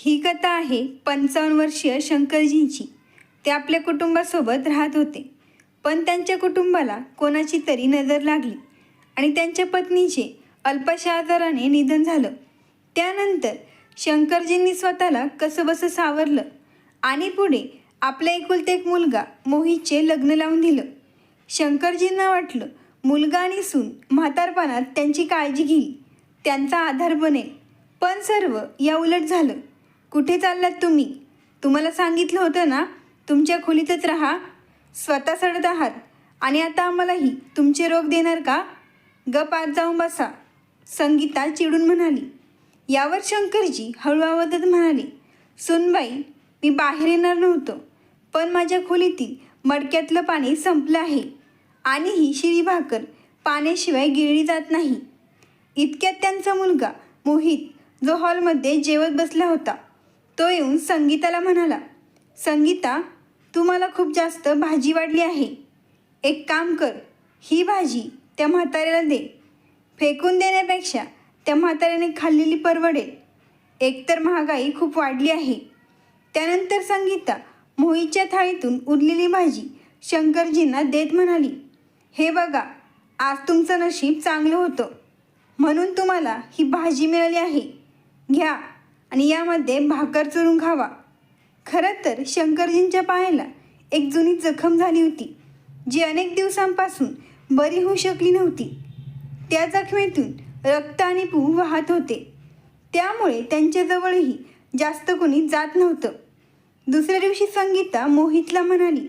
ही कथा आहे पंचावन्न वर्षीय शंकरजींची. ते आपल्या कुटुंबासोबत राहत होते. पण त्यांच्या कुटुंबाला कोणाची तरी नजर लागली आणि त्यांच्या पत्नीचे अल्पशा आजाराने निधन झालं. त्यानंतर शंकरजींनी स्वतःला कसंबसं सावरलं आणि पुढे आपल्या एकुलते एक मुलगा मोहितचे लग्न लावून दिलं. शंकरजींना वाटलं मुलगा आणि सून म्हातारपणात त्यांची काळजी घेईल त्यांचा आधार बनेल. पण सर्व या उलट झालं. कुठे चाललात तुम्ही? तुम्हाला सांगितलं होतं ना तुमच्या खोलीतच राहा. स्वतः सडत आहात. आणि आता आम्हालाही तुमचे रोग देणार का? गप आत जाऊन बसा. संगीता चिडून म्हणाली. यावर शंकरजी हळू आवाजात म्हणाले सुनबाई मी बाहेर येणार नव्हतो पण माझ्या खोलीतील मडक्यातलं पाणी संपलं आहे. आणि ही शिरी भाकर पाण्याशिवाय गिळली जात नाही. इतक्यात त्यांचा मुलगा मोहित जो हॉलमध्ये जेवत बसला होता तो येऊन संगीताला म्हणाला संगीता तू मला खूप जास्त भाजी वाढली आहे. एक काम कर ही भाजी त्या म्हाताऱ्याला दे. फेकून देण्यापेक्षा त्या म्हाताऱ्याने खाल्लेली परवडेल. एकतर महागाई खूप वाढली आहे. त्यानंतर संगीता मोहितच्या थाळीतून उरलेली भाजी शंकरजींना देत म्हणाली हे बघा आज तुमचं नशीब चांगलं होतं. म्हणून तुम्हाला ही भाजी मिळाली आहे. घ्या. आणि यामध्ये भाकर चुरून खावा. खरं तर शंकरजींच्या पायाला एक जुनी जखम झाली होती जी अनेक दिवसांपासून बरी होऊ शकली नव्हती. त्या जखमेतून रक्त आणि पू वाहत होते. त्यामुळे त्यांच्याजवळही जास्त कोणी जात नव्हतं. दुसऱ्या दिवशी संगीता मोहितला म्हणाली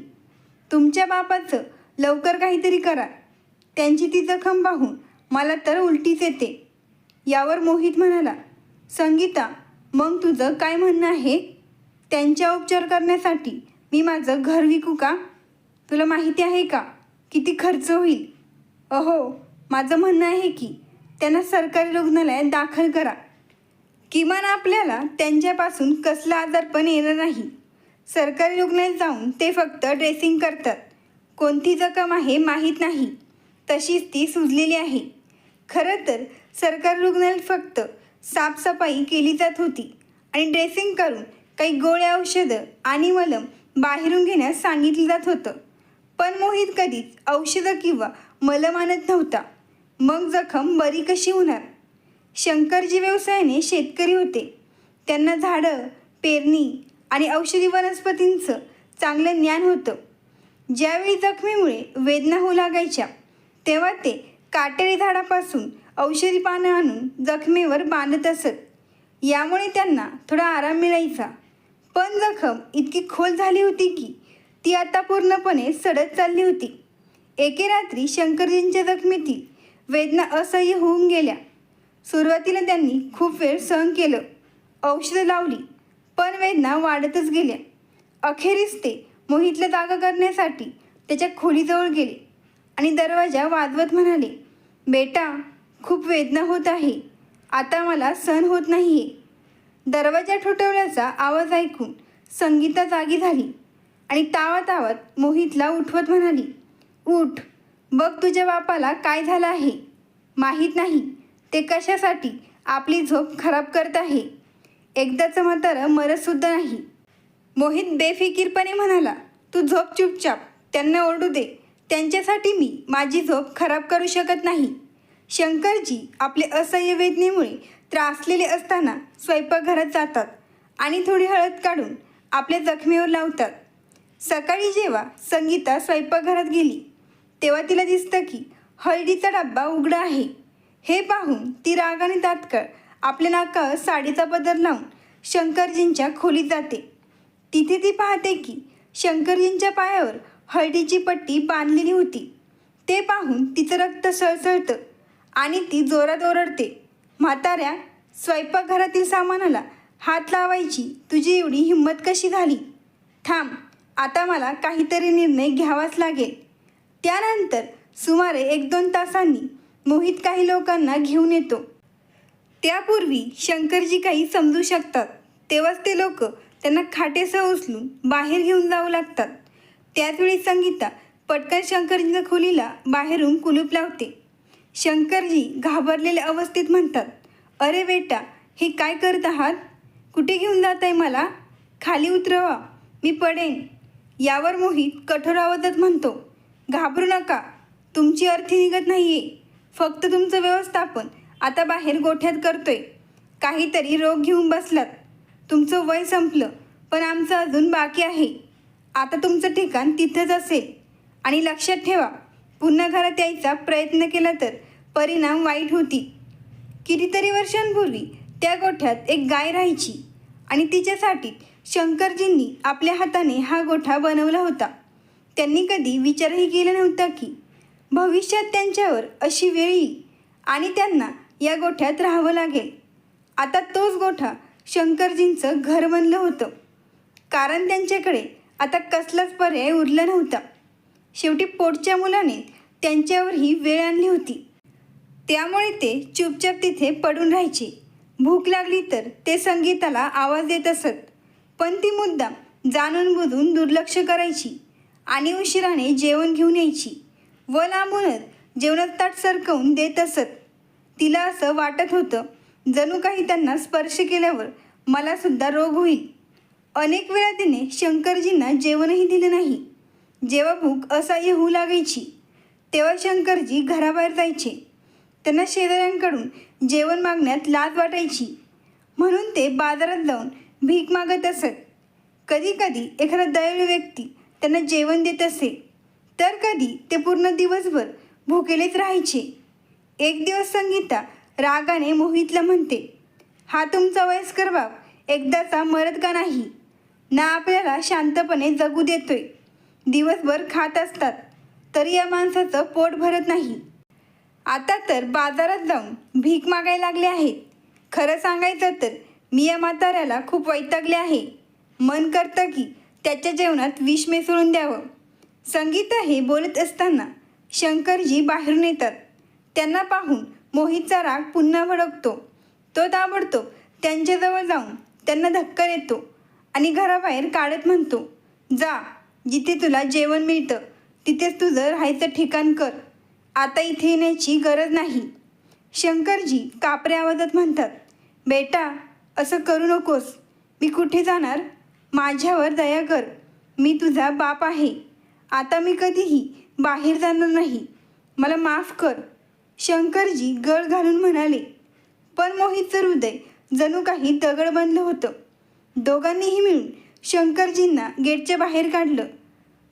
तुमच्या बापाचं लवकर काहीतरी करा. त्यांची ती जखम पाहून मला तर उलटीच येते. यावर मोहित म्हणाला संगीता मग तुझं काय म्हणणं आहे? त्यांच्या उपचार करण्यासाठी मी माझं घर विकू का? तुला माहिती आहे का? किती खर्च होईल? अहो माझं म्हणणं आहे की त्यांना सरकारी रुग्णालयात दाखल करा. किमान आपल्याला त्यांच्यापासून कसला आजारपण येणार नाही. सरकारी रुग्णालयात जाऊन ते फक्त ड्रेसिंग करतात. कोणती जखम आहे माहीत नाही. तशीच ती सुजलेली आहे. खरं तर सरकारी रुग्णालयात फक्त साफसफाई केली जात होती. आणि ड्रेसिंग करून काही गोळ्या औषधं आणि मलम बाहेरून घेण्यास सांगितलं जात होतं. पण मोहित कधीच औषधं किंवा मलम आणत नव्हता. मग जखम बरी कशी होणार? शंकरजी व्यवसायाने शेतकरी होते. त्यांना झाडं पेरणी आणि औषधी वनस्पतींचं चांगलं ज्ञान होतं. ज्यावेळी जखमीमुळे वेदना होऊ लागायच्या तेव्हा ते काटेरी झाडापासून औषधी पानं आणून जखमेवर बांधत असत. यामुळे त्यांना थोडा आराम मिळायचा. पण जखम इतकी खोल झाली होती की ती आता पूर्णपणे सडत चालली होती. एके रात्री शंकरजींच्या जखमेतील वेदना असह्य होऊन गेल्या. सुरुवातीला त्यांनी खूप वेळ सहन केलं. औषधं लावली पण वेदना वाढतच गेल्या. अखेरीस ते मोहितला जागा करण्यासाठी त्याच्या खोलीजवळ गेले आणि दरवाजा वाजवत म्हणाले बेटा खूप वेदना होत आहे. आता मला सहन होत नाही आहे दरवाजा ठोठवल्याचा आवाज ऐकून संगीता जागी झाली आणि तावत मोहितला उठवत म्हणाली उठ बघ तुझ्या बापाला काय झालं आहे. माहीत नाही ते कशासाठी आपली झोप खराब करत आहे. एकदाचं म्हातारं मरतसुद्धा नाही. मोहित बेफिकीरपणे म्हणाला तू झोप चुपचाप त्यांना ओरडू दे. त्यांच्यासाठी मी माझी झोप खराब करू शकत नाही. शंकरजी आपले असह्य वेदनेमुळे त्रासलेले असताना स्वयंपाकघरात जातात आणि थोडी हळद काढून आपल्या जखमेवर लावतात. सकाळी जेव्हा संगीता स्वयंपाकघरात गेली तेव्हा तिला दिसतं की हळदीचा डब्बा उघडा आहे. हे पाहून ती रागाने तात्काळ आपल्या नाकावर साडीचा पदर लावून शंकरजींच्या खोलीत जाते. तिथे ती पाहते की शंकरजींच्या पायावर हळदीची पट्टी बांधलेली होती. ते पाहून तिचं रक्त सळसळतं. आणि ती जोरात ओरडते. म्हाताऱ्या स्वयंपाकघरातील सामानाला हात लावायची तुझी एवढी हिंमत कशी झाली? थांब आता मला काहीतरी निर्णय घ्यावाच लागेल. त्यानंतर सुमारे एक दोन तासांनी मोहित काही लोकांना घेऊन येतो. त्यापूर्वी शंकरजी काही समजू शकतात. तेव्हाच ते लोक त्यांना खाटेसह उचलून बाहेर घेऊन जाऊ लागतात. त्याचवेळी संगीता पटकन शंकरजींच्या खोलीला बाहेरून कुलूप लावते. शंकरजी घाबरलेल्या अवस्थेत म्हणतात अरे बेटा हे काय करत आहात? कुठे घेऊन जात आहे मला? खाली उतरवा मी पडेन. यावर मोहित कठोर आवाजात म्हणतो घाबरू नका तुमची अर्थी निघत नाही आहे फक्त तुमचं व्यवस्थापन आता बाहेर गोठ्यात करतोय. काहीतरी रोग घेऊन बसलात. तुमचं वय संपलं पण आमचं अजून बाकी आहे. आता तुमचं ठिकाण तिथंच असेल. आणि लक्षात ठेवा पुन्हा घरात यायचा प्रयत्न केला तर परिणाम वाईट होती. कितीतरी वर्षांपूर्वी त्या गोठ्यात एक गाय राहायची आणि तिच्यासाठी शंकरजींनी आपल्या हाताने हा गोठा बनवला होता. त्यांनी कधी विचारही केला नव्हता की भविष्यात त्यांच्यावर अशी वेळ येईल आणि त्यांना या गोठ्यात राहावं लागेल. आता तोच गोठा शंकरजींचं घर बनलं होतं. कारण त्यांच्याकडे आता कसलाच पर्याय उरला नव्हता. शेवटी पोटच्या मुलाने त्यांच्यावर ही वेळ आणली होती. त्यामुळे ते चुपचाप तिथे पडून राहायचे. भूक लागली तर ते संगीताला आवाज देत असत पण ती मुद्दाम जाणून बुजून दुर्लक्ष करायची आणि उशिराने जेवण घेऊन यायची व लांबूनच जेवणात ताट सरकवून देत असत. तिला असं वाटत होतं जणू काही त्यांना स्पर्श केल्यावर मलासुद्धा रोग होईल. अनेक वेळा तिने शंकरजींना जेवणही दिलं नाही. जेव्हा भूक असह्य होऊ लागायची तेव्हा शंकरजी घराबाहेर जायचे. त्यांना शेजाऱ्यांकडून जेवण मागण्यात लाज वाटायची. म्हणून ते बाजारात जाऊन भीक मागत असत. कधी कधी एखादा दयाळू व्यक्ती त्यांना जेवण देत असे तर कधी ते पूर्ण दिवसभर भुकेलेच राहायचे. एक दिवस संगीता रागाने मोहितला म्हणते हा तुमचा वयस्कर बाप एकदाचा मरत का नाही? ना आपल्याला शांतपणे जगू देतोय. दिवसभर खात असतात तरी या माणसाचं पोट भरत नाही. आता तर बाजारात जाऊन भीक मागायला लागले आहेत. खरं सांगायचं तर मी या म्हाताऱ्याला खूप वैतागले आहे. मन करतं की त्याच्या जेवणात विष मिसळून द्यावं. संगीता हे बोलत असताना शंकरजी बाहेरून येतात. त्यांना पाहून मोहितचा राग पुन्हा भडकतो. तो ताबडतो त्यांच्याजवळ जाऊन त्यांना धक्का देतो आणि घराबाहेर काढत म्हणतो जा जिथे तुला जेवण मिळतं तिथेच तुझं राहायचं ठिकाण कर. आता इथे येण्याची गरज नाही. शंकरजी कापऱ्या आवाजात म्हणतात बेटा असं करू नकोस. मी कुठे जाणार? माझ्यावर दया कर. मी तुझा बाप आहे. आता मी कधीही बाहेर जाणार नाही. मला माफ कर. शंकरजी गळ घालून म्हणाले पण मोहितचं हृदय जणू काही दगड बनलं होतं. दोघांनीही मिळून शंकरजींना गेटच्या बाहेर काढलं.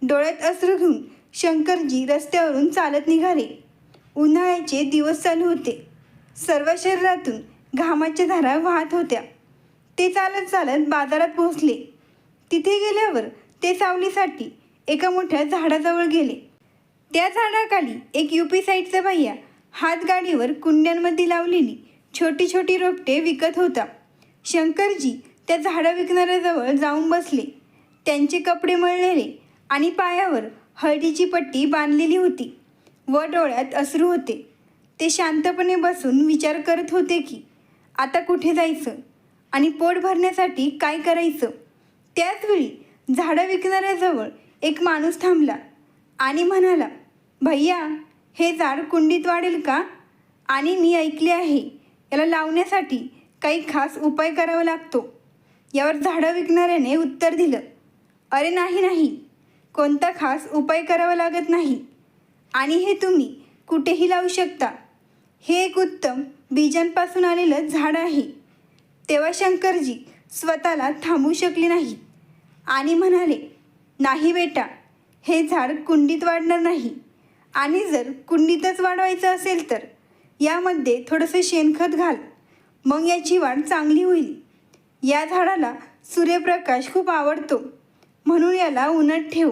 डोळ्यात अस्त्र घेऊन शंकरजी रस्त्यावरून चालत निघाले. उन्हाळ्याचे दिवस चालू होते. सर्व शरीरातून घामाच्या धारा वाहत होत्या. ते चालत चालत बाजारात पोहोचले. तिथे गेल्यावर ते सावलीसाठी एका मोठ्या झाडाजवळ गेले. त्या झाडाखाली एक युपी साईडचा भैया हातगाडीवर कुंड्यांमध्ये लावलेली छोटी छोटी रोपटे विकत होता. शंकरजी त्या झाडं विकणाऱ्याजवळ जाऊन बसले. त्यांचे कपडे मळलेले आणि पायावर हळदीची पट्टी बांधलेली होती. व डोळ्यात अश्रू होते. ते शांतपणे बसून विचार करत होते की आता कुठे जायचं? आणि पोट भरण्यासाठी काय करायचं? त्याचवेळी झाडं विकणाऱ्याजवळ एक माणूस थांबला आणि म्हणाला भैया हे झाड कुंडीत वाढेल का? आणि मी ऐकले आहे याला लावण्यासाठी काही खास उपाय करावा लागतो. यावर झाडं विकणाऱ्याने उत्तर दिलं अरे नाही नाही. कोणता खास उपाय करावा लागत नाही. आणि हे तुम्ही कुठेही लावू शकता. हे एक उत्तम बीजांपासून आलेलं झाड आहे. तेव्हा शंकरजी स्वतःला थांबू शकले नाही. आणि म्हणाले नाही बेटा हे झाड कुंडीत वाढणार नाही. आणि जर कुंडीतच वाढवायचं असेल तर यामध्ये थोडंसं शेणखत घाल. मग याची वाढ चांगली होईल. या झाडाला सूर्यप्रकाश खूप आवडतो. म्हणून याला उन्हात ठेव.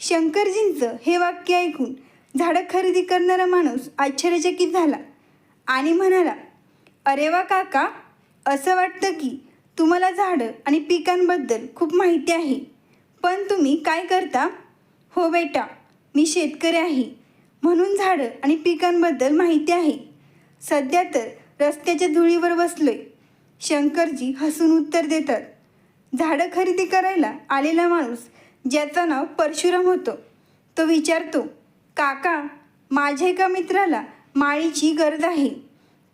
शंकरजींचं हे वाक्य ऐकून झाडं खरेदी करणारा माणूस आश्चर्यचकित झाला आणि म्हणाला अरे वा काका असं वाटतं की तुम्हाला झाडं आणि पिकांबद्दल खूप माहिती आहे. पण तुम्ही काय करता? हो बेटा मी शेतकरी आहे. म्हणून झाडं आणि पिकांबद्दल माहिती आहे. सध्या तर रस्त्याच्या धुळीवर बसलोय. शंकरजी हसून उत्तर देतात झाडं खरेदी करायला आलेला माणूस ज्याचं नाव परशुराम होतं. तो विचारतो काका माझ्या एका मित्राला माळीची गरज आहे.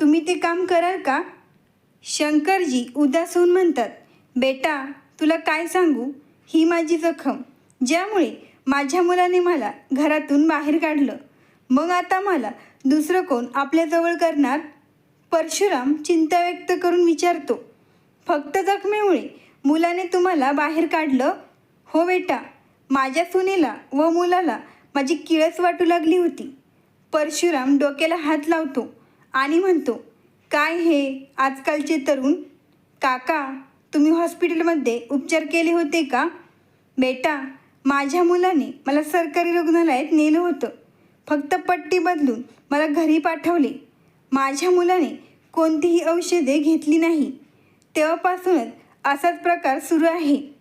तुम्ही ते काम कराल का? शंकरजी उदास होऊन म्हणतात बेटा तुला काय सांगू? ही माझी जखम. ज्यामुळे माझ्या मुलाने मला घरातून बाहेर काढलं. मग आता मला दुसरं कोण आपल्याजवळ करणार? परशुराम चिंता व्यक्त करून विचारतो फक्त जखमेमुळे मुलाने तुम्हाला बाहेर काढलं? हो बेटा माझ्या सुनेला व मुलाला माझी किळस वाटू लागली होती. परशुराम डोक्याला हात लावतो आणि म्हणतो काय हे आजकालचे तरुण? काका तुम्ही हॉस्पिटलमध्ये उपचार केले होते का? बेटा माझ्या मुलाने मला सरकारी रुग्णालयात नेलं होतं. फक्त पट्टी बदलून मला घरी पाठवले. माझ्या मुलाने कोणतीही औषधे घेतली नाही. तेव्हापासूनच असाच प्रकार सुरू आहे.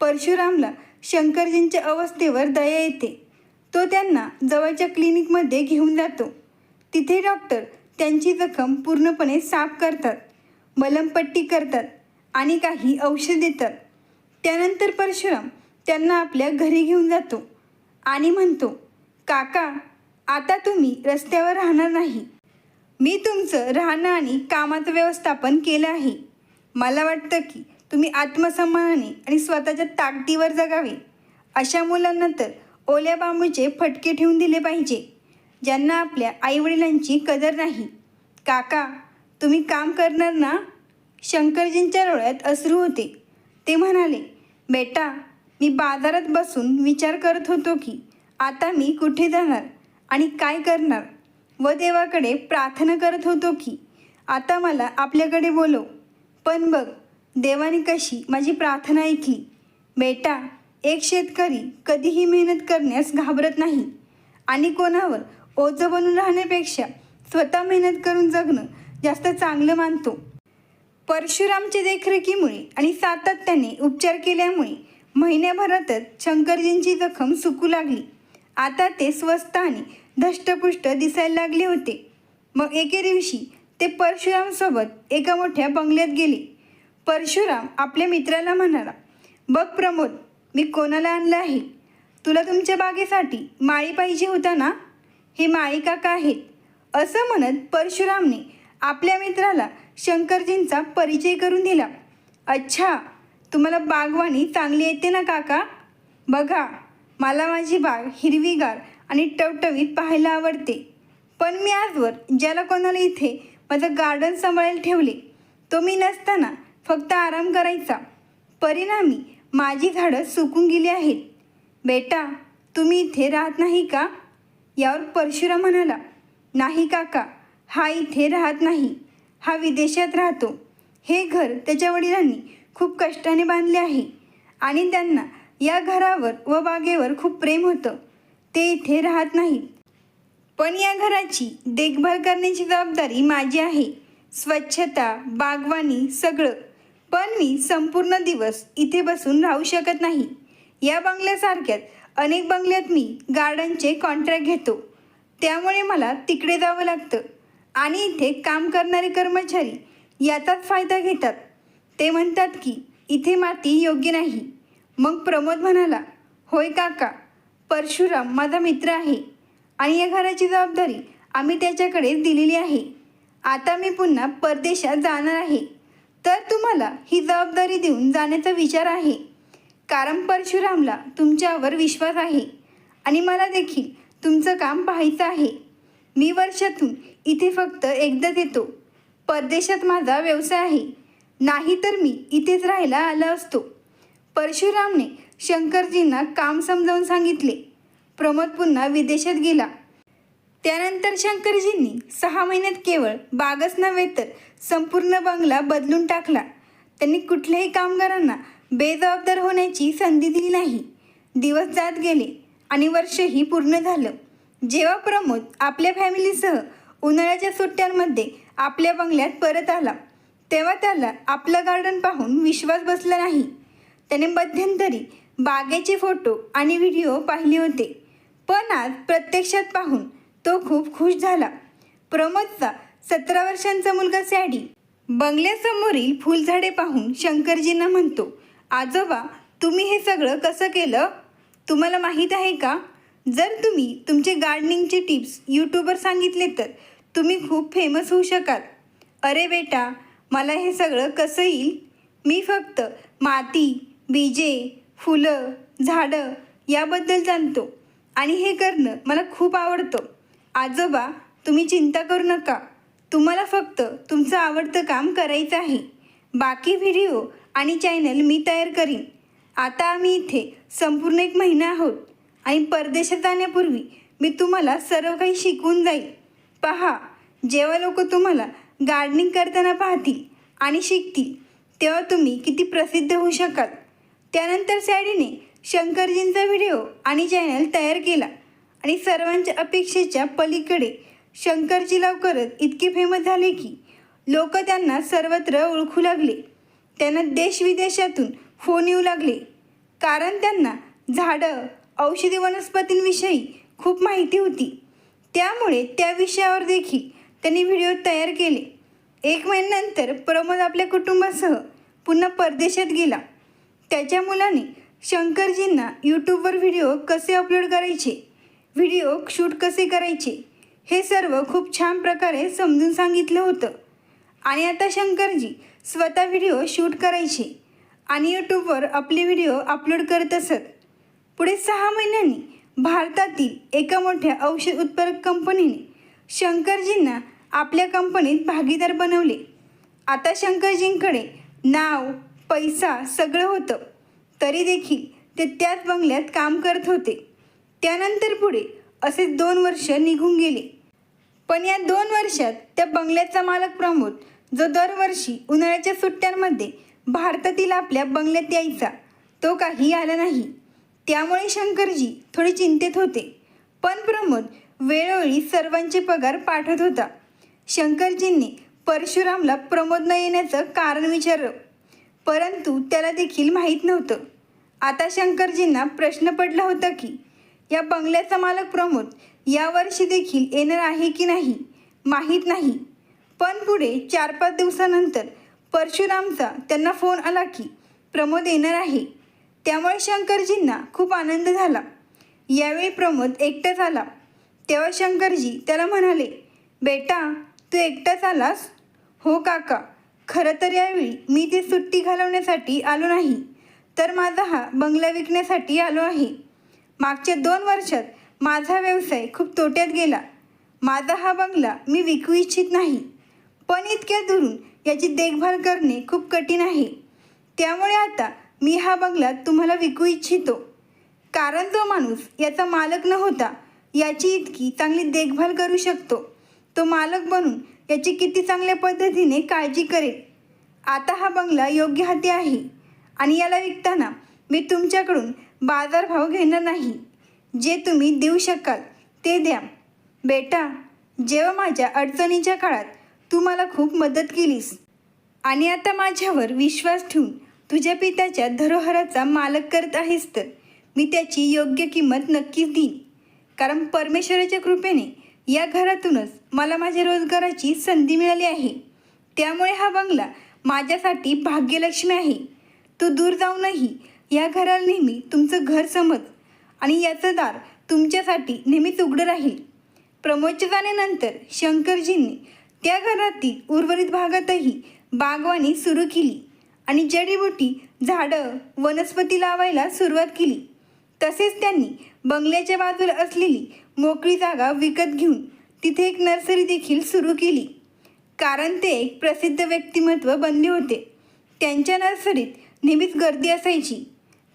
परशुरामला शंकरजींच्या अवस्थेवर दया येते. तो त्यांना जवळच्या क्लिनिकमध्ये घेऊन जातो. तिथे डॉक्टर त्यांची जखम पूर्णपणे साफ करतात मलमपट्टी करतात आणि काही औषध देतात. त्यानंतर परशुराम त्यांना आपल्या घरी घेऊन जातो आणि म्हणतो काका आता तुम्ही रस्त्यावर राहणार नाही. मी तुमचं राहणं आणि कामाचं व्यवस्थापन केलं आहे. मला वाटतं की तुम्ही आत्मसन्मानाने आणि स्वतःच्या ताकदीवर जगावे. अशा मुलांना तर ओल्या बांबूचे फटके ठेवून दिले पाहिजे ज्यांना आपल्या आईवडिलांची कदर नाही. काका तुम्ही काम करणार ना? शंकरजींच्या डोळ्यात अश्रू होते. ते म्हणाले बेटा मी बाजारात बसून विचार करत होतो की आता मी कुठे जाणार आणि काय करणार? व देवाकडे प्रार्थना करत होतो की आता मला आपल्याकडे बोलव. पण बघ देवाने कशी माझी प्रार्थना ऐकली? बेटा एक शेतकरी कधीही मेहनत करण्यास घाबरत नाही. आणि कोणावर ओझं बनून राहण्यापेक्षा स्वतः मेहनत करून जगणं जास्त चांगलं मानतो. परशुरामच्या देखरेखीमुळे आणि सातत्याने उपचार केल्यामुळे महिन्याभरातच शंकरजींची जखम सुकू लागली. आता ते स्वस्त आणि धष्टपुष्ट दिसायला लागले होते. मग एके दिवशी ते परशुरामसोबत एका मोठ्या बंगल्यात गेले. परशुराम आपल्या मित्राला म्हणाला बघ प्रमोद मी कोणाला आणलं आहे? तुला तुमच्या बागेसाठी माळी पाहिजे होता ना? हे माळी काका आहेत. असं म्हणत परशुरामने आपल्या मित्राला शंकरजींचा परिचय करून दिला. अच्छा तुम्हाला बागवानी चांगली येते ना काका? बघा मला माझी बाग हिरवीगार आणि टवटवीत पाहायला आवडते. पण मी आजवर ज्याला कोणाला इथे माझं गार्डन सांभाळायला ठेवले तो मी नसताना फक्त आराम करायचा. परिणामी माझी झाडं सुकून गेली आहेत. बेटा तुम्ही इथे राहत नाही का? यावर परशुराम म्हणाला. नाही काका हा इथे राहत नाही. हा विदेशात राहतो. हे घर त्याच्या वडिलांनी खूप कष्टाने बांधले आहे. आणि त्यांना या घरावर व बागेवर खूप प्रेम होतं. ते इथे राहत नाहीत. पण या घराची देखभाल करण्याची जबाबदारी माझी आहे. स्वच्छता बागवानी सगळं पण मी संपूर्ण दिवस इथे बसून राहू शकत नाही. या बंगल्यासारख्यात अनेक बंगल्यात मी गार्डनचे कॉन्ट्रॅक्ट घेतो. त्यामुळे मला तिकडे जावं लागतं. आणि इथे काम करणारे कर्मचारी याचाच फायदा घेतात. ते म्हणतात की इथे माती योग्य नाही. मग प्रमोद म्हणाला होय काका परशुराम माझा मित्र आहे आणि या घराची जबाबदारी आम्ही त्याच्याकडे दिलेली आहे. आता मी पुन्हा परदेशात जाणार आहे. तर तुम्हाला ही जबाबदारी देऊन जाण्याचा विचार आहे. कारण परशुरामला तुमच्यावर विश्वास आहे आणि मला देखील तुमचं काम पाहायचं आहे. मी वर्षातून इथे फक्त एकदाच येतो. परदेशात माझा व्यवसाय आहे. नाही तर मी इथेच राहायला आला असतो. परशुरामने शंकरजींना काम समजावून सांगितले. प्रमोद पुन्हा विदेशात गेला. त्यानंतर शंकरजींनी सहा महिन्यात केवळ बागच नव्हे तर संपूर्ण बंगला बदलून टाकला. त्यांनी कुठल्याही कामगारांना बेजबाबदार होण्याची संधी दिली नाही. दिवस जात गेले आणि वर्षही पूर्ण झालं. जेव्हा प्रमोद आपल्या फॅमिलीसह उन्हाळ्याच्या सुट्ट्यांमध्ये आपल्या बंगल्यात परत आला तेव्हा त्याला आपलं गार्डन पाहून विश्वास बसला नाही. त्याने मध्यंतरी बागेचे फोटो आणि व्हिडिओ पाहिले होते. पण आज प्रत्यक्षात पाहून तो खूप खुश झाला. प्रमोदचा सतरा वर्षांचा मुलगा सॅडी. बंगल्यासमोरील फुलझाडे पाहून शंकरजींना म्हणतो आजोबा तुम्ही हे सगळं कसं केलं? तुम्हाला माहीत आहे का? जर तुम्ही तुमचे गार्डनिंगचे टिप्स यूट्यूबवर सांगितले तर तुम्ही खूप फेमस होऊ शकाल. अरे बेटा मला हे सगळं कसं येईल? मी फक्त माती बीजे फुलं झाडं याबद्दल जाणतो आणि हे करणं मला खूप आवडतं. आजोबा तुम्ही चिंता करू नका. तुम्हाला फक्त तुमचं आवडतं काम करायचं आहे. बाकी व्हिडिओ आणि चॅनल मी तयार करीन. आता आम्ही इथे संपूर्ण एक महिना आहोत आणि परदेशात जाण्यापूर्वी मी तुम्हाला सर्व काही शिकवून जाईल. पहा जेव्हा लोक तुम्हाला गार्डनिंग करताना पाहतील आणि शिकतील तेव्हा तुम्ही किती प्रसिद्ध होऊ शकाल. त्यानंतर सॅडीने शंकरजींचा व्हिडिओ आणि चॅनल तयार केला आणि सर्वांच्या अपेक्षेच्या पलीकडे शंकरजी लवकरच इतके फेमस झाले की लोक त्यांना सर्वत्र ओळखू लागले. त्यांना देशविदेशातून फोन येऊ लागले. कारण त्यांना झाडं औषधी वनस्पतींविषयी खूप माहिती होती. त्यामुळे त्या विषयावर देखील त्यांनी व्हिडिओ तयार केले. एक महिन्यानंतर प्रमोद आपल्या कुटुंबासह पुन्हा परदेशात गेला. त्याच्या मुलाने शंकरजींना यूट्यूबवर व्हिडिओ कसे अपलोड करायचे? व्हिडिओ शूट कसे करायचे? हे सर्व खूप छान प्रकारे समजून सांगितलं होतं. आणि आता शंकरजी स्वतः व्हिडिओ शूट करायचे आणि यूट्यूबवर आपले व्हिडिओ अपलोड करत असत. पुढे सहा महिन्यांनी भारतातील एका मोठ्या औषध उत्पादक कंपनीने शंकरजींना आपल्या कंपनीत भागीदार बनवले. आता शंकरजींकडे नाव पैसा सगळं होतं. तरी देखील ते त्याच बंगल्यात काम करत होते. त्यानंतर पुढे असे दोन वर्ष निघून गेले. पण या दोन वर्षात त्या बंगल्याचा मालक प्रमोद जो दरवर्षी उन्हाळ्याच्या सुट्ट्यांमध्ये भारतातील आपल्या बंगल्यात यायचा तो काही आला नाही. त्यामुळे शंकरजी थोडे चिंतेत होते. पण प्रमोद वेळोवेळी सर्वांचे पगार पाठवत होता. शंकरजींनी परशुरामला प्रमोद न येण्याचं कारण विचारलं. परंतु त्याला देखील माहीत नव्हतं. आता शंकरजींना प्रश्न पडला होता की या बंगल्याचा मालक प्रमोद यावर्षी देखील येणार आहे की नाही माहीत नाही. पण पुढे चार पाच दिवसानंतर परशुरामचा त्यांना फोन आला की प्रमोद येणार आहे. त्यामुळे शंकरजींना खूप आनंद झाला. यावेळी प्रमोद एकटाच आला. तेव्हा शंकरजी त्याला म्हणाले बेटा तू एकटाच आलास? हो काका. खरं तर यावेळी मी ती सुट्टी घालवण्यासाठी आलो नाही तर माझा हा बंगला विकण्यासाठी आलो आहे. मागच्या दोन वर्षात माझा व्यवसाय खूप तोट्यात गेला. माझा हा बंगला मी विकू इच्छित नाही. पण इतक्या दुरून याची देखभाल करणे खूप कठीण आहे. त्यामुळे आता मी हा बंगला तुम्हाला विकू इच्छितो. कारण जो माणूस याचा मालक न होता याची इतकी चांगली देखभाल करू शकतो. तो मालक बनून याची किती चांगल्या पद्धतीने काळजी करेल. आता हा बंगला योग्य हाती आहे आणि याला विकताना मी तुमच्याकडून बाजारभाव घेणार नाही. जे तुम्ही देऊ शकाल ते द्या. बेटा जेव्हा माझ्या अडचणीच्या काळात तू मला खूप मदत केलीस आणि आता माझ्यावर विश्वास ठेवून तुझ्या पित्याच्या धरोहराचा मालक करत आहेस तर मी त्याची योग्य किंमत नक्कीच देईन. कारण परमेश्वराच्या कृपेने या घरातूनच मला माझ्या रोजगाराची संधी मिळाली आहे. त्यामुळे हा बंगला माझ्यासाठी भाग्यलक्ष्मी आहे. तू दूर जाऊनही या घराला नेहमी तुमचं घर समज. आणि याचं दार तुमच्यासाठी नेहमीच उघडं राहील. प्रमोदच्या जाण्यानंतर शंकरजींनी त्या घरातील उर्वरित भागातही बागवानी सुरू केली आणि जडीबुटी झाडं वनस्पती लावायला सुरुवात केली. तसेच त्यांनी बंगल्याच्या बाजूला असलेली मोकळी जागा विकत घेऊन तिथे एक नर्सरी देखील सुरू केली. कारण ते एक प्रसिद्ध व्यक्तिमत्व बनले होते. त्यांच्या नर्सरीत नेहमीच गर्दी असायची.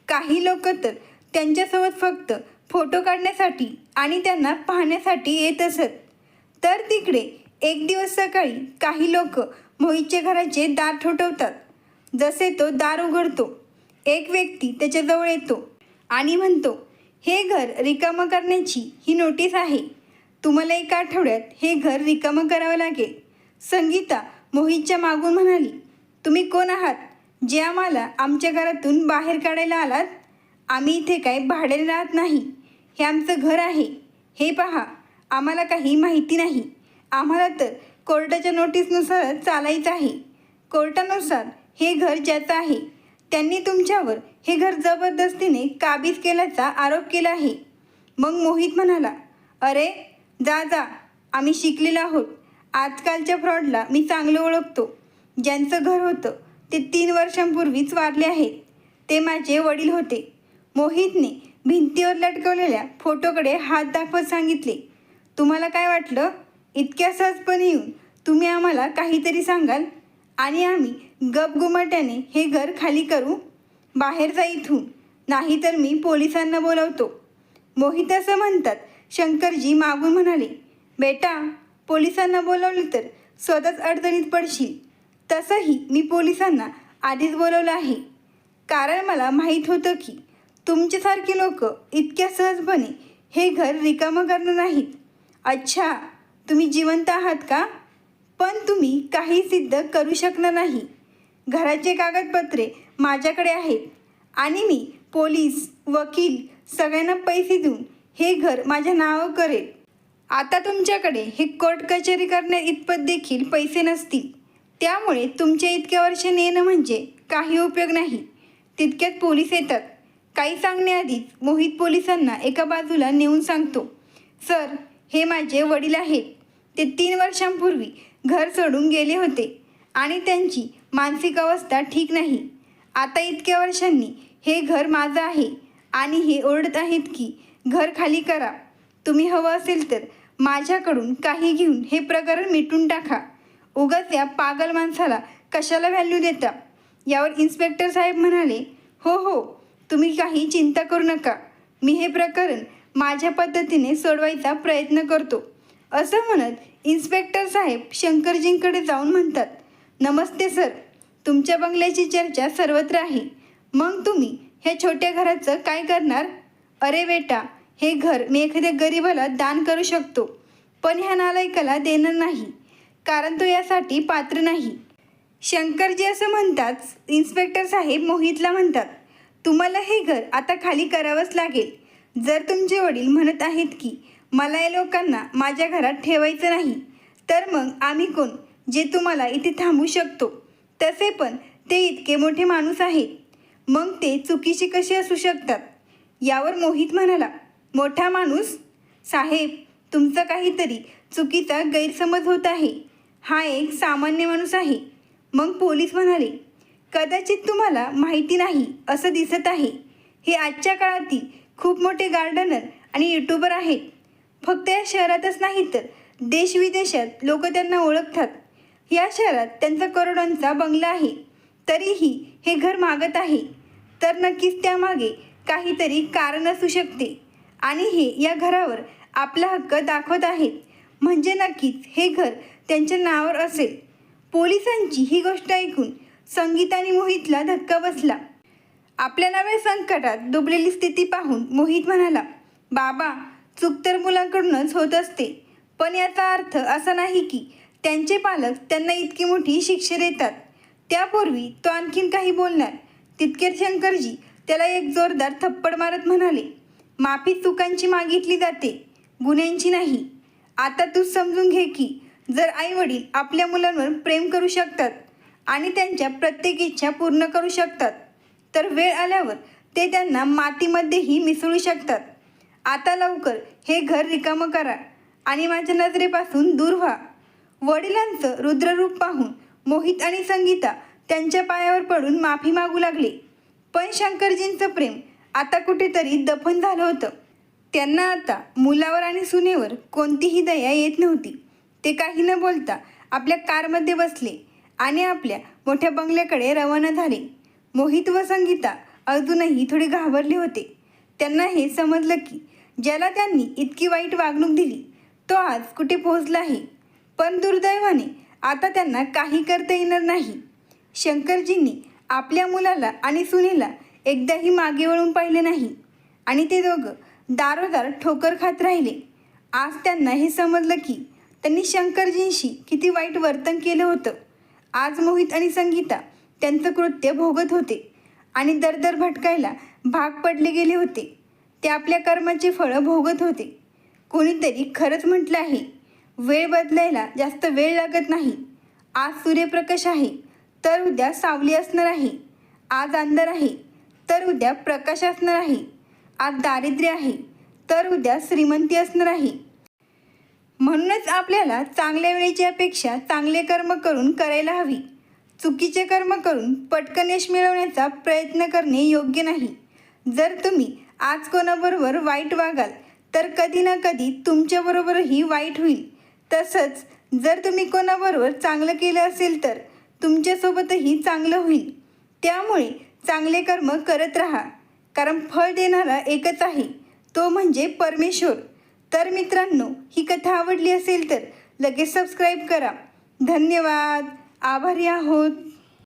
काही लोक तर त्यांच्यासोबत फक्त फोटो काढण्यासाठी आणि त्यांना पाहण्यासाठी येत असत. तर तिकडे एक दिवस सकाळी काही लोक मोहितच्या घराचे दार ठोठवतात. जसे तो दार उघडतो एक व्यक्ती त्याच्याजवळ येतो आणि म्हणतो हे घर रिकामं करण्याची ही नोटीस आहे. तुम्हाला एका आठवड्यात हे घर रिकामं करावं लागेल. संगीता मोहितच्या मागून म्हणाली तुम्ही कोण आहात? जे आम्हाला आमच्या घरातून बाहेर काढायला आलात? आम्ही इथे काय भाड्याने राहत नाही. हे आमचं घर आहे. हे पहा आम्हाला काही माहिती नाही. आम्हाला तर कोर्टाच्या नोटीसनुसार चालायचं आहे. कोर्टानुसार हे घर ज्याचं आहे त्यांनी तुमच्यावर हे घर जबरदस्तीने काबीज केल्याचा आरोप केला आहे. मग मोहित म्हणाला अरे जा जा आम्ही शिकलेलो आहोत. आजकालच्या फ्रॉडला मी चांगलं ओळखतो. ज्यांचं घर होतं ते तीन वर्षांपूर्वीच वारले आहेत. ते माझे वडील होते. मोहितने भिंतीवर लटकवलेल्या फोटोकडे हात दाखवत सांगितले. तुम्हाला काय वाटलं? इतक्या सहजपणे येऊन तुम्ही आम्हाला काहीतरी सांगाल? आणि आम्ही गपगुमट्याने हे घर खाली करू? बाहेर जा इथून. नाहीतर मी पोलिसांना बोलवतो. मोहित असं म्हणतात शंकरजी मागून म्हणाले बेटा पोलिसांना बोलवले तर स्वतःच अडचणीत पडशील. तसंही मी पोलिसांना आधीच बोलवलं आहे. कारण मला माहीत होतं की तुमच्यासारखे लोक इतक्या सहजपणे हे घर रिकामं करणार नाहीत. अच्छा तुम्ही जिवंत आहात का? पण तुम्ही काही सिद्ध करू शकणार नाही. घराचे कागदपत्रे माझ्याकडे आहेत आणि मी पोलीस वकील सगळ्यांना पैसे देऊन हे घर माझ्या नावावर करेल. आता तुमच्याकडे हे कोर्ट कचेरी करण्या इतपत देखील पैसे नसतील. त्यामुळे तुमच्या इतक्या वर्ष नेणं म्हणजे काही उपयोग नाही. तितक्यात पोलीस येतात. काही सांगण्याआधीच मोहित पोलिसांना एका बाजूला नेऊन सांगतो सर हे माझे वडील आहेत. ते तीन वर्षांपूर्वी घर सोडून गेले होते आणि त्यांची मानसिक अवस्था ठीक नाही. आता इतक्या वर्षांनी हे घर माझं आहे आणि हे ओरडत आहेत की घर खाली करा. तुम्ही हवं असेल तर माझ्याकडून काही घेऊन हे प्रकरण मिटून टाका. उगाच या पागल माणसाला कशाला व्हॅल्यू देता? यावर इन्स्पेक्टर साहेब म्हणाले हो हो. तुम्ही काही चिंता करू नका. मी हे प्रकरण माझ्या पद्धतीने सोडवायचा प्रयत्न करतो. असं म्हणत इन्स्पेक्टर साहेब शंकरजींकडे जाऊन म्हणतात नमस्ते सर तुमच्या बंगल्याची चर्चा सर्वत्र आहे. मग तुम्ही ह्या छोट्या घराचं काय करणार? अरे बेटा हे घर मी एखाद्या गरीबाला दान करू शकतो पण ह्या नालायकाला देणार नाही कारण तो यासाठी पात्र नाही. शंकरजी असं म्हणताच इन्स्पेक्टर साहेब मोहितला म्हणतात तुम्हाला हे घर आता खाली करावंच लागेल. जर तुमचे वडील म्हणत आहेत की मला या लोकांना माझ्या घरात ठेवायचं नाही तर मग आम्ही कोण जे तुम्हाला इथे थांबू शकतो? तसे पण ते इतके मोठे माणूस आहेत. मग ते चुकीचे कसे असू शकतात? यावर मोहित म्हणाला मोठा माणूस? साहेब तुमचं काहीतरी चुकीचा गैरसमज होत आहे. हा एक सामान्य माणूस आहे. मग पोलीस म्हणाले कदाचित तुम्हाला माहिती नाही असं दिसत आहे. हे आजच्या काळातील खूप मोठे गार्डनर आणि यूट्यूबर आहेत. फक्त या शहरातच नाही तर देश विदेशात लोक त्यांना ओळखतात. या शहरात त्यांचा करोडोंचा बंगला आहे. तरीही हे घर मागत आहे. तर नक्कीच त्यामागे काहीतरी कारण असू शकते. आणि हे या घरावर आपला हक्क दाखवत आहेत. म्हणजे नक्कीच हे घर त्यांच्या नावावर असेल. पोलिसांची ही गोष्ट ऐकून संगीत आणि मोहितला धक्का बसला. आपल्या नव्या संकटात डुबलेली स्थिती पाहून मोहित म्हणाला बाबा चूक तर मुलांकडूनच होत असते. पण याचा अर्थ असा नाही की त्यांचे पालक त्यांना इतकी मोठी शिक्षा देतात. त्यापूर्वी तो आणखीन काही बोलणार. तितकेच शंकरजी त्याला एक जोरदार थप्पड मारत म्हणाले माफी चुकांची मागितली जाते गुन्ह्यांची नाही. आता तू समजून घे की जर आई वडील आपल्या मुलांवर प्रेम करू शकतात आणि त्यांच्या प्रत्येक इच्छा पूर्ण करू शकतात. तर वेळ आल्यावर ते त्यांना मातीमध्येही मिसळू शकतात. आता लवकर हे घर रिकामं करा आणि माझ्या नजरेपासून दूर व्हा. वडिलांचं रुद्ररूप पाहून मोहित आणि संगीता त्यांच्या पायावर पडून माफी मागू लागले. पण शंकरजींचं प्रेम आता कुठेतरी दफन झालं होतं. त्यांना आता मुलावर आणि सुनेवर कोणतीही दया येत नव्हती. ते काही न बोलता आपल्या कारमध्ये बसले. आणि आपल्या मोठ्या बंगल्याकडे रवाना झाले. मोहित व संगीता अजूनही थोडे घाबरले होते. त्यांना हे समजलं की ज्याला त्यांनी इतकी वाईट वागणूक दिली तो आज कुठे पोहोचला आहे? पण दुर्दैवाने आता त्यांना काही करता येणार नाही. शंकरजींनी आपल्या मुलाला आणि सुनेला एकदाही मागे वळून पाहिले नाही. आणि ते दोघं दारोदार ठोकर खात राहिले. आज त्यांना हे समजलं की त्यांनी शंकरजींशी किती वाईट वर्तन केलं होतं. आज मोहित आणि संगीता त्यांचं कृत्य भोगत होते आणि दरदर भटकायला भाग पडले गेले होते. ते आपल्या कर्माचे फळं भोगत होते. कोणीतरी खरंच म्हटलं आहे वेळ बदलायला जास्त वेळ लागत नाही. आज सूर्यप्रकाश आहे तर उद्या सावली असणार आहे. आज अंधार आहे तर उद्या प्रकाश असणार आहे. आज दारिद्र्य आहे तर उद्या श्रीमंती असणार आहे. म्हणूनच आपल्याला चांगल्या वेळेची अपेक्षा चांगले कर्म करून करायला हवी. चुकीचे कर्म करून पटकन यश मिळवण्याचा प्रयत्न करणे योग्य नाही. जर तुम्ही आज कोणाबरोबर वाईट वागाल तर कधी ना कधी तुमच्याबरोबरही वाईट होईल. तसंच जर तुम्ही कोणाबरोबर चांगलं केलं असेल तर तुमच्यासोबतही चांगलं होईल. त्यामुळे चांगले कर्म करत राहा. कारण फळ देणारा एकच आहे तो म्हणजे परमेश्वर. तर मित्रांनो ही कथा आवडली असेल तर लगेच सबस्क्राईब करा. धन्यवाद. आभारी आहोत.